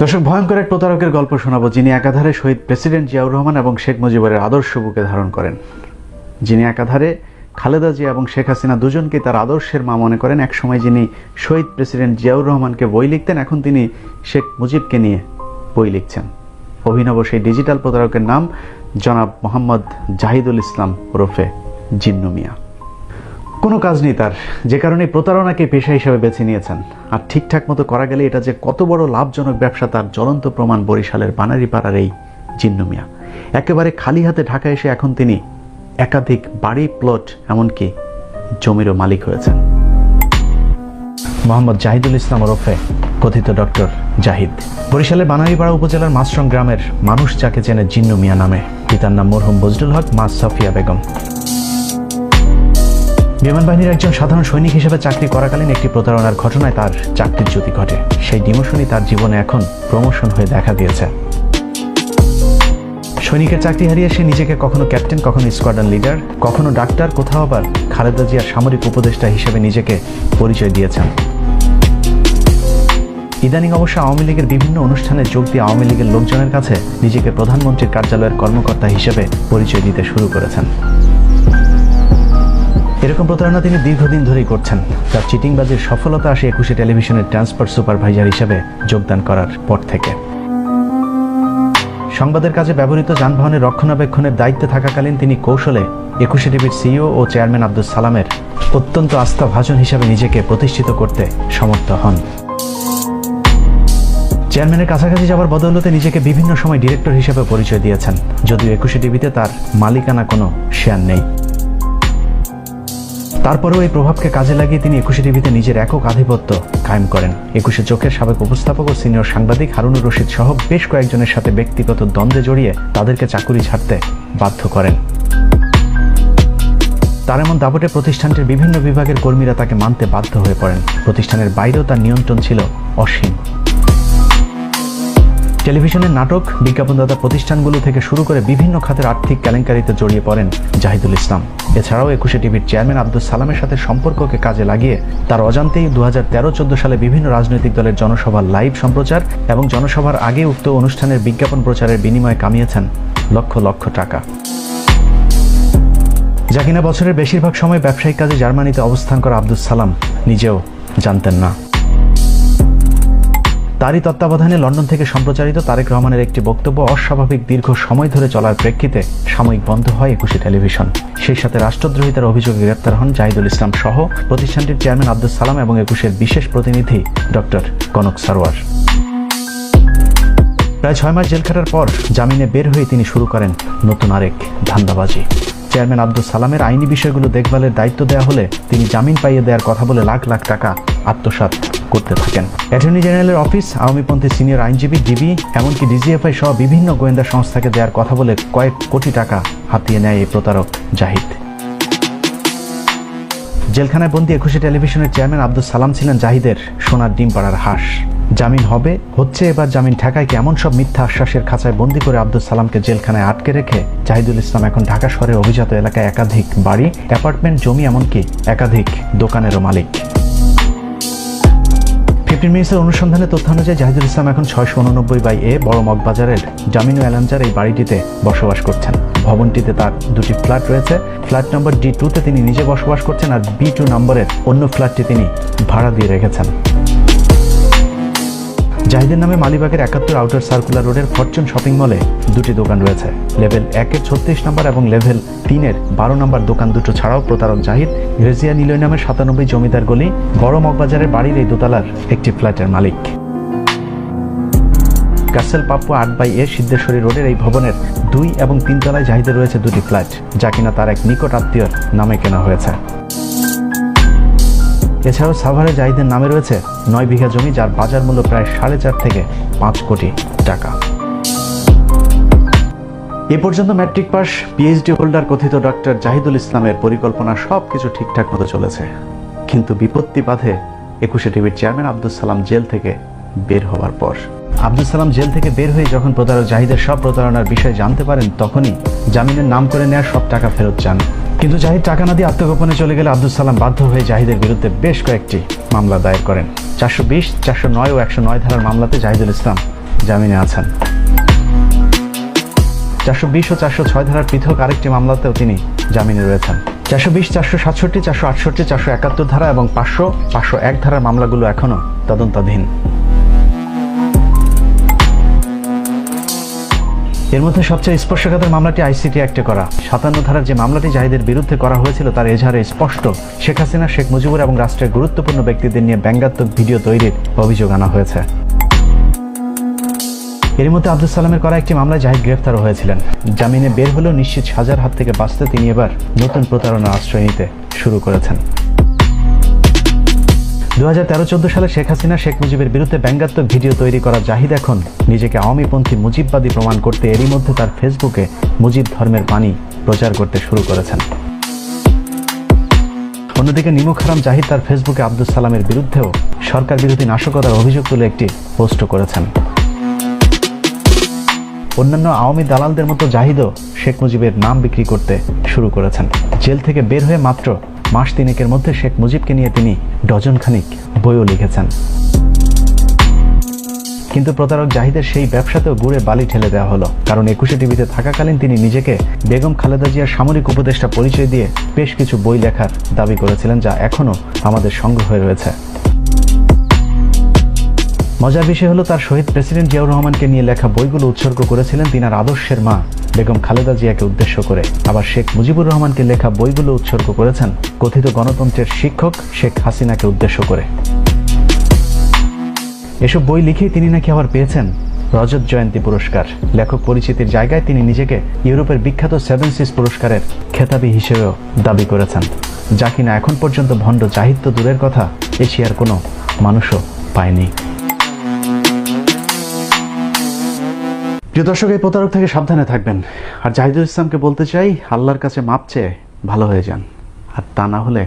দর্শক, ভয়ঙ্কর এক প্রতারকের গল্প শোনাবো যিনি একাধারে শহীদ প্রেসিডেন্ট জিয়াউর রহমান এবং শেখ মুজিবুরের আদর্শ বুকে ধারণ করেন। যিনি একাধারে খালেদা জিয়া এবং শেখ হাসিনা দুজনকে তার আদর্শের মা মনে করেন। একসময় যিনি শহীদ প্রেসিডেন্ট জিয়াউর রহমানকে বই লিখতেন, এখন তিনি শেখ মুজিবকে নিয়ে বই লিখছেন। অভিনব সেই ডিজিটাল প্রতারকের নাম জনাব মোহাম্মদ জাহিদুল ইসলাম ওরফে জিন্নু মিয়া। কোনো কাজ নেই তার। যে কারণে প্রতারণাকে পেশা হিসেবে বেছে নিয়েছেন। আর ঠিকঠাক মতো করা গেলে এটা যে কত বড় লাভজনক ব্যবসা তার জ্বলন্ত প্রমাণ বরিশালের বানারীপাড়ার এই জিন্নু মিয়া। একেবারে খালি হাতে ঢাকা এসে এখন তিনি একাধিক বাড়ি, প্লট, এমনকি জমিরও মালিক হয়েছেন। মোহাম্মদ জাহিদুল ইসলাম ওরফে কথিত ডক্টর জাহিদ। বরিশালের বানারীপাড়া উপজেলার মাসরং গ্রামের মানুষ যাকে চেনে জিন্নু মিয়া নামে। পিতার নাম মরহুম বজলুল হক মা সাফিয়া বেগম। বিমান বাহিনীর একজন সাধারণ সৈনিক হিসেবে চাকরি করাকালীন একটি প্রতারণার ঘটনায় তার চাকরির জ্যোতি ঘটে। সেই ডিমোশনই তার জীবনে এখন প্রমোশন হয়ে দেখা দিয়েছে। সৈনিকের চাকরি হারিয়ে সে নিজেকে কখনো ক্যাপ্টেন কখনো স্কোয়াড্রন লিডার কখনো ডাক্তার, কোথাও আবার খালেদা জিয়ার সামরিক উপদেষ্টা হিসেবে নিজেকে পরিচয় দিয়েছেন। ইদানিং অবশ্য আওয়ামী লীগের বিভিন্ন অনুষ্ঠানে যোগ দিয়ে আওয়ামী লীগের লোকজনের কাছে নিজেকে প্রধানমন্ত্রীর কার্যালয়ের কর্মকর্তা হিসেবে পরিচয় দিতে শুরু করেছেন। এরকম প্রতারণা তিনি দীর্ঘদিন ধরেই করছেন তার চিটিংবাজির সফলতা আসে একুশে টেলিভিশনের ট্রান্সপোর্ট সুপারভাইজার হিসেবে যোগদান করার পর থেকে। সংবাদের কাজে ব্যবহৃত যানবাহনের রক্ষণাবেক্ষণের দায়িত্বে থাকাকালীন তিনি কৌশলে একুশে টিভির সিইও ও চেয়ারম্যান আব্দুল সালামের অত্যন্ত আস্থাভাজন হিসেবে নিজেকে প্রতিষ্ঠিত করতে সমর্থ হন। চেয়ারম্যানের কাছাকাছি যাওয়ার বদৌলতে নিজেকে বিভিন্ন সময় ডিরেক্টর হিসেবে পরিচয় দিয়েছেন, যদিও একুশে টিভিতে তার মালিকানা কোনো শেয়ার নেই। তারপরেও এই প্রভাবকে কাজে লাগিয়ে তিনি একুশে টিভিতে নিজের একক আধিপত্য কায়েম করেন। একুশে চোখের সাবেক উপস্থাপক ও সিনিয়র সাংবাদিক হারুনুর রশিদ সহ বেশ কয়েকজনের সাথে ব্যক্তিগত দ্বন্দ্বে জড়িয়ে তাদেরকে চাকুরি ছাড়তে বাধ্য করেন। তার এমন দাপটে প্রতিষ্ঠানটির বিভিন্ন বিভাগের কর্মীরা তাকে মানতে বাধ্য হয়ে পড়েন। প্রতিষ্ঠানের বাইরেও তার নিয়ন্ত্রণ ছিল অসীম। টেলিভিশনের নাটক, বিজ্ঞাপনদাতা প্রতিষ্ঠানগুলো থেকে শুরু করে বিভিন্ন খাতের আর্থিক কেলেঙ্কারিতে জড়িয়ে পড়েন জাহিদুল ইসলাম। এছাড়াও একুশে টিভির চেয়ারম্যান আব্দুল সালামের সাথে সম্পর্ককে কাজে লাগিয়ে তার অজান্তেই দু হাজার তেরো চোদ্দ সালে বিভিন্ন রাজনৈতিক দলের জনসভার লাইভ সম্প্রচার এবং জনসভার আগে উক্ত অনুষ্ঠানের বিজ্ঞাপন প্রচারের বিনিময়ে কামিয়েছেন লক্ষ লক্ষ টাকা। যা কিনা বছরের বেশিরভাগ সময় ব্যবসায়িক কাজে জার্মানিতে অবস্থান করা আব্দুল সালাম নিজেও জানতেন না। তারই তত্ত্বাবধানে লন্ডন থেকে সম্প্রচারিত তারেক রহমানের একটি বক্তব্য অস্বাভাবিক দীর্ঘ সময় ধরে চলার প্রেক্ষিতে সাময়িক বন্ধ হয় একুশে টেলিভিশন। সেই সাথে রাষ্ট্রদ্রোহিতার অভিযোগে গ্রেপ্তার হন জাহিদুল ইসলাম সহ প্রতিষ্ঠানটির চেয়ারম্যান আব্দুল সালাম এবং একুশের বিশেষ প্রতিনিধি ডক্টর কনক সারোয়ার। প্রায় ছয় মাস জেল খাটার পর জামিনে বের হয়ে তিনি শুরু করেন নতুন আরেক ধান্দাবাজি। চেয়ারম্যান আব্দুল সালামের আইনি বিষয়গুলো দেখভালের দায়িত্ব দেওয়া হলে তিনি জামিন পাইয়ে দেওয়ার কথা বলে লাখ লাখ টাকা আত্মসাৎ করতে থাকেন। অ্যাটর্নি জেনারেলের অফিস আওয়ামীপন্থী সিনিয়র আইনজীবী ডিবি এমনকি ডিজিএফআই সহ বিভিন্ন গোয়েন্দা সংস্থাকে দেওয়ার কথা বলে কয়েক কোটি টাকা হাতিয়ে নেয় এই প্রতারক জাহিদ। জেলখানায় বন্দি একুশে টেলিভিশনের চেয়ারম্যান আব্দুল সালাম ছিলেন জাহিদের সোনার ডিম পাড়ার হাঁস। জামিন হবে? হচ্ছে এবার জামিন ঠেকায় এমন সব মিথ্যা আশ্বাসের খাঁচায় বন্দি করে আব্দুল সালামকে জেলখানায় আটকে রেখে জাহিদুল ইসলাম এখন ঢাকা শহরের অভিজাত এলাকায় একাধিক বাড়ি, অ্যাপার্টমেন্ট, জমি, এমনকি একাধিক দোকানেরও মালিক। ফিফটিন অনুসন্ধানে তথ্য অনুযায়ী জাহিদুল ইসলাম এখন ছয়শো উননব্বই বাই এ বড় মগবাজারের জামিনু এলাঞ্চার এই বাড়িটিতে বসবাস করছেন। ভবনটিতে তার দুটি ফ্ল্যাট রয়েছে। ফ্ল্যাট নম্বর ডি টুতে তিনি নিজে বসবাস করছেন আর বি টু নম্বরের অন্য ফ্ল্যাটটি তিনি ভাড়া দিয়ে রেখেছেন। জাহিদের নামে মালিবাগের একাত্তর আউটার সার্কুলার রোডের ফরচুন শপিং মলে দুটি দোকান রয়েছে। লেভেল একের ছত্রিশ নম্বর এবং লেভেল তিনের বারো নম্বর দোকান দুটো ছাড়াও প্রতারক জাহিদ, রেজিয়া নিলয় নামের সাতানব্বই জমিদার গলি বড় মগবাজারের বাড়ির এই দোতলার একটি ফ্ল্যাটের মালিক। কাসেল পাপ্পু আট বাই এ সিদ্ধেশ্বরী রোডের এই ভবনের দুই এবং তিনতলায় জাহিদের রয়েছে দুটি ফ্ল্যাট, যা কিনা তার এক নিকট আত্মীয়র নামে কেনা হয়েছে। এছাড়াও সাভারে জাহিদের নামে রয়েছে নয় বিঘা জমি যার বাজার মূল্য প্রায় সাড়ে চার থেকে পাঁচ কোটি টাকা। এ পর্যন্ত ম্যাট্রিক পাস পিএইচডি হোল্ডার কথিত ডক্টর জাহিদুল ইসলামের পরিকল্পনা সব কিছু ঠিকঠাক মতো চলেছে। কিন্তু বিপত্তি বাধে একুশে টিভির চেয়ারম্যান আব্দুল সালাম জেল থেকে বের হওয়ার পর। আব্দুল সালাম জেল থেকে বের হয়ে যখন প্রতারক জাহিদের সব প্রতারণার বিষয়ে জানতে পারেন, তখনই জামিনের নাম করে নেওয়ার সব টাকা ফেরত চান কিন্তু জাহিদ টাকা না দিয়ে আত্মগোপনে চলে গেলে আব্দুল সালাম বাধ্য হয়ে জাহিদের বিরুদ্ধে বেশ কয়েকটি মামলা দায়ের করেন। চারশো বিশ, চারশো নয় ও একশো নয় ধারার মামলাতে জাহিদুল ইসলাম জামিনে আছেন। চারশো বিশ ও চারশো ছয় ধারার পৃথক আরেকটি মামলাতেও তিনি জামিনে রয়েছেন। চারশো বিশ, চারশো সাতষট্টি, চারশো আটষট্টি, চারশো একাত্তর ধারা এবং পাঁচশো পাঁচশো এক ধারার মামলাগুলো এখনও তদন্তাধীন। এর মধ্যে সবচেয়ে স্পর্শকাতর মামলাটি আইসিটি অ্যাক্টে করা। সাতান্ন ধারার যে মামলাটি জাহিদের বিরুদ্ধে করা হয়েছিল তার এজাহারে স্পষ্ট, শেখ হাসিনা, শেখ মুজিবুর এবং রাষ্ট্রের গুরুত্বপূর্ণ ব্যক্তিদের নিয়ে ব্যঙ্গাত্মক ভিডিও তৈরির অভিযোগ আনা হয়েছে। এর মধ্যে আব্দুল সালামের করা একটি মামলায় জাহিদ গ্রেফতারও হয়েছিলেন। জামিনে বের হলেও নিশ্চিত সাজার হাত থেকে বাঁচতে তিনি এবার নতুন প্রতারণার আশ্রয় নিতে শুরু করেছেন। দু তেরো সালে শেখ হাসিনা শেখ মুজিবের বিরুদ্ধে ব্যঙ্গাত্মক ভিডিও তৈরি করা জাহিদ এখন নিজেকে আওয়ামীপন্থী মুজিববাদী প্রমাণ করতে এরই মধ্যে তার ফেসবুকে মুজিব ধর্মের বাণী প্রচার করতে শুরু করেছেন। অন্যদিকে নিমুখ হারাম জাহিদ তার ফেসবুকে আব্দুল সালামের বিরুদ্ধেও সরকার বিরোধী নাশকতার অভিযোগ তুলে একটি পোস্ট করেছেন। অন্যান্য আওয়ামী দালালদের মতো জাহিদও শেখ মুজিবের নাম বিক্রি করতে শুরু করেছেন। জেল থেকে বের হয়ে মাত্র মাস তিনেকের মধ্যে শেখ মুজিবকে নিয়ে তিনি ডজন খানিক বইও লিখেছেন। কিন্তু প্রতারক জাহিদের সেই ব্যবসাতেও গুড়ে বালি ঠেলে দেওয়া হলো। কারণ একুশে টিভিতে থাকাকালীন তিনি নিজেকে বেগম খালেদা জিয়ার সামরিক উপদেষ্টা পরিচয় দিয়ে বেশ কিছু বই লেখার দাবি করেছিলেন, যা এখনও আমাদের সংগ্রহে রয়েছে। মজার বিষয় হলো, তার শহীদ প্রেসিডেন্ট জিয়াউর রহমানকে নিয়ে লেখা বইগুলো উৎসর্গ করেছিলেন তিনার আদর্শের মা বেগম খালেদা জিয়াকে উদ্দেশ্য করে আবার শেখ মুজিবুর রহমানকে লেখা বইগুলো উৎসর্গ করেছেন কথিত গণতন্ত্রের শিক্ষক শেখ হাসিনাকে উদ্দেশ্য করে। এসব বই লিখেই তিনি নাকি আবার পেয়েছেন রজত জয়ন্তী পুরস্কার। লেখক পরিচিতির জায়গায় তিনি নিজেকে ইউরোপের বিখ্যাত সেভেন সিস পুরস্কারের খেতাবি হিসেবেও দাবি করেছেন। যা কিনা এখন পর্যন্ত ভণ্ড তো দূরের কথা এশিয়ার কোনো মানুষও পায়নি। প্রিয় দর্শক, এই প্রতারক থেকে সাবধানে থাকবেন। আর জাহিদুল ইসলামকে বলতে চাই, আল্লাহর কাছে মাপছে ভালো হয়ে যান। আর তা না হলে